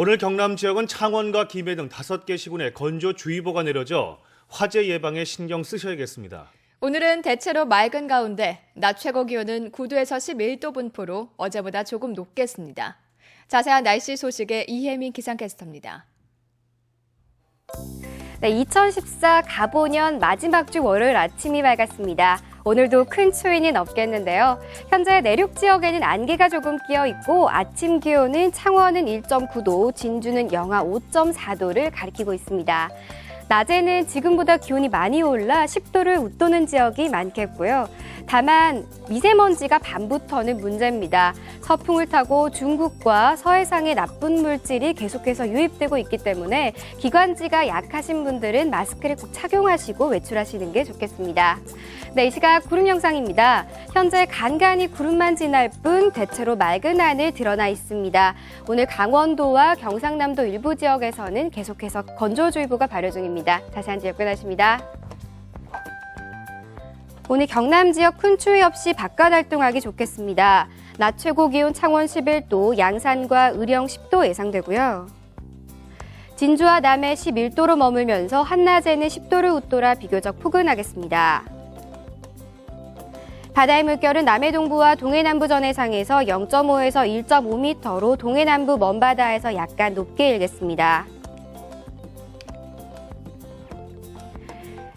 오늘 경남 지역은 창원과 김해 등 다섯 개 시군에 건조주의보가 내려져 화재 예방에 신경 쓰셔야겠습니다. 오늘은 대체로 맑은 가운데 낮 최고 기온은 9도에서 11도 분포로 어제보다 조금 높겠습니다. 자세한 날씨 소식에 이혜민 기상캐스터입니다. 네, 2014 가보년 마지막 주 월요일 아침이 밝았습니다. 오늘도 큰 추위는 없겠는데요. 현재 내륙 지역에는 안개가 조금 끼어 있고 아침 기온은 창원은 1.9도, 진주는 영하 5.4도를 가리키고 있습니다. 낮에는 지금보다 기온이 많이 올라 10도를 웃도는 지역이 많겠고요. 다만 미세먼지가 밤부터는 문제입니다. 서풍을 타고 중국과 서해상의 나쁜 물질이 계속해서 유입되고 있기 때문에 기관지가 약하신 분들은 마스크를 꼭 착용하시고 외출하시는 게 좋겠습니다. 네, 이 시각 구름 영상입니다. 현재 간간히 구름만 지날 뿐 대체로 맑은 하늘 드러나 있습니다. 오늘 강원도와 경상남도 일부 지역에서는 계속해서 건조주의보가 발효 중입니다. 자세한 지역 변하십니다. 오늘 경남 지역 큰 추위 없이 바깥 활동하기 좋겠습니다. 낮 최고 기온 창원 11도, 양산과 의령 10도 예상되고요. 진주와 남해 11도로 머물면서 한낮에는 10도를 웃돌아 비교적 포근하겠습니다. 바다의 물결은 남해 동부와 동해 남부 전해상에서 0.5에서 1.5m로 동해 남부 먼바다에서 약간 높게 일겠습니다.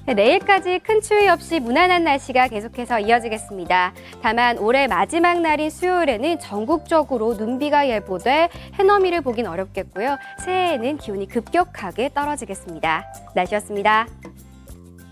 내일까지 큰 추위 없이 무난한 날씨가 계속해서 이어지겠습니다. 다만 올해 마지막 날인 수요일에는 전국적으로 눈비가 예보돼 해넘이를 보긴 어렵겠고요. 새해에는 기온이 급격하게 떨어지겠습니다. 날씨였습니다.